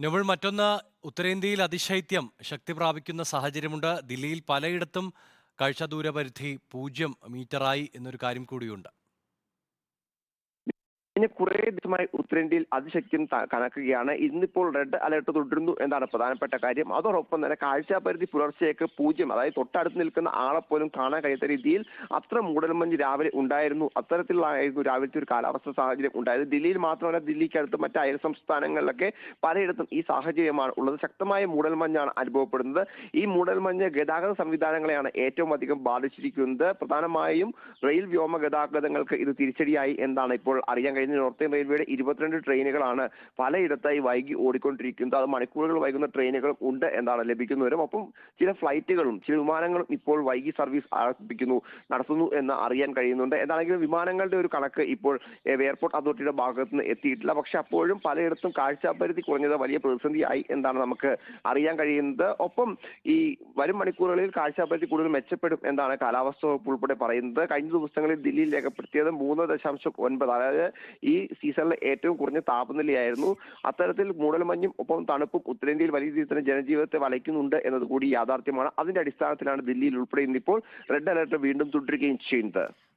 നമ്മൾ മറ്റൊന്ന് ഉത്തരേന്ത്യയിൽ അതിശൈത്യം ശക്തി പ്രാപിക്കുന്ന സാഹചര്യമുണ്ട്. ദില്ലിയിൽ പലയിടത്തും കാഴ്ച ദൂരപരിധി പൂജ്യം മീറ്ററായി എന്നൊരു കാര്യം കൂടിയുണ്ട്. കഴിഞ്ഞ കുറേ ദിവസമായി ഉത്തരേന്ത്യയിൽ അതിശക്തി കണക്കുകയാണ് ഇന്നിപ്പോൾ റെഡ് അലർട്ട് തുടരുന്നു എന്നാണ് പ്രധാനപ്പെട്ട കാര്യം. അതോടൊപ്പം തന്നെ കാഴ്ചാപരിധി പുലർച്ചെയൊക്കെ പൂജ്യം അതായത് തൊട്ടടുത്ത് നിൽക്കുന്ന ആളെ പോലും കാണാൻ കഴിയാത്ത രീതിയിൽ അത്ര മൂടൽമഞ്ഞ് രാവിലെ ഉണ്ടായിരുന്നു. അത്തരത്തിലായിരുന്നു രാവിലത്തെ ഒരു കാലാവസ്ഥ സാഹചര്യം ഉണ്ടായത്. ദില്ലിയിൽ മാത്രമല്ല ദില്ലിക്ക് ദില്ലിക്കടുത്ത് മറ്റ് അയൽ സംസ്ഥാനങ്ങളിലൊക്കെ പലയിടത്തും ഈ സാഹചര്യമാണ് ഉള്ളത്. ശക്തമായ മൂടൽമഞ്ഞാണ് അനുഭവപ്പെടുന്നത്. ഈ മൂടൽമഞ്ഞ് ഗതാഗത സംവിധാനങ്ങളെയാണ് ഏറ്റവും അധികം ബാധിച്ചിരിക്കുന്നത്. പ്രധാനമായും റെയിൽ വ്യോമ ഗതാഗതങ്ങൾക്ക് ഇത് തിരിച്ചടിയായി എന്നാണ് ഇപ്പോൾ അറിയാൻ കഴിയുന്നത്. നോർത്തേൺ റെയിൽവേയുടെ ഇരുപത്തിരണ്ട് ട്രെയിനുകളാണ് പലയിടത്തായി വൈകി ഓടിക്കൊണ്ടിരിക്കുന്നത്. അത് മണിക്കൂറുകൾ വൈകുന്ന ട്രെയിനുകൾ ഉണ്ട് എന്നാണ് ലഭിക്കുന്നവരും. ഒപ്പം ചില ഫ്ലൈറ്റുകളും ചില വിമാനങ്ങളും ഇപ്പോൾ വൈകി സർവീസ് ആരംഭിക്കുന്നു നടത്തുന്നു എന്ന് അറിയാൻ കഴിയുന്നുണ്ട്. എന്താണെങ്കിലും വിമാനങ്ങളുടെ ഒരു കണക്ക് ഇപ്പോൾ എയർപോർട്ട് അതോറിറ്റിയുടെ ഭാഗത്ത് നിന്ന് എത്തിയിട്ടില്ല. പക്ഷെ അപ്പോഴും പലയിടത്തും കാഴ്ചാപരിധി കുറഞ്ഞത് വലിയ പ്രതിസന്ധിയായി എന്നാണ് നമുക്ക് അറിയാൻ കഴിയുന്നത്. ഒപ്പം ഈ വരും മണിക്കൂറുകളിൽ കാഴ്ചാപരിധി കൂടുതൽ മെച്ചപ്പെടും എന്നാണ് കാലാവസ്ഥ വകുപ്പ് ഉൾപ്പെടെ പറയുന്നത്. കഴിഞ്ഞ ദിവസങ്ങളിൽ ദില്ലിയിൽ രേഖപ്പെടുത്തിയത് മൂന്ന് ദശാംശം ഒൻപത്. അതായത് ഈ സീസണിലെ ഏറ്റവും കുറഞ്ഞ താപനിലയായിരുന്നു. അത്തരത്തിൽ മൂടൽമഞ്ഞും ഒപ്പം തണുപ്പും ഉത്തരേന്ത്യയിൽ വലിയ രീതിയിൽ തന്നെ ജനജീവിതത്തെ വലയ്ക്കുന്നുണ്ട് എന്നത് കൂടി യാഥാർത്ഥ്യമാണ്. അതിന്റെ അടിസ്ഥാനത്തിലാണ് ദില്ലിയിൽ ഉൾപ്പെടെ ഇന്നിപ്പോൾ റെഡ് അലർട്ട് വീണ്ടും തുടരുകയും ചെയ്യുന്നത്.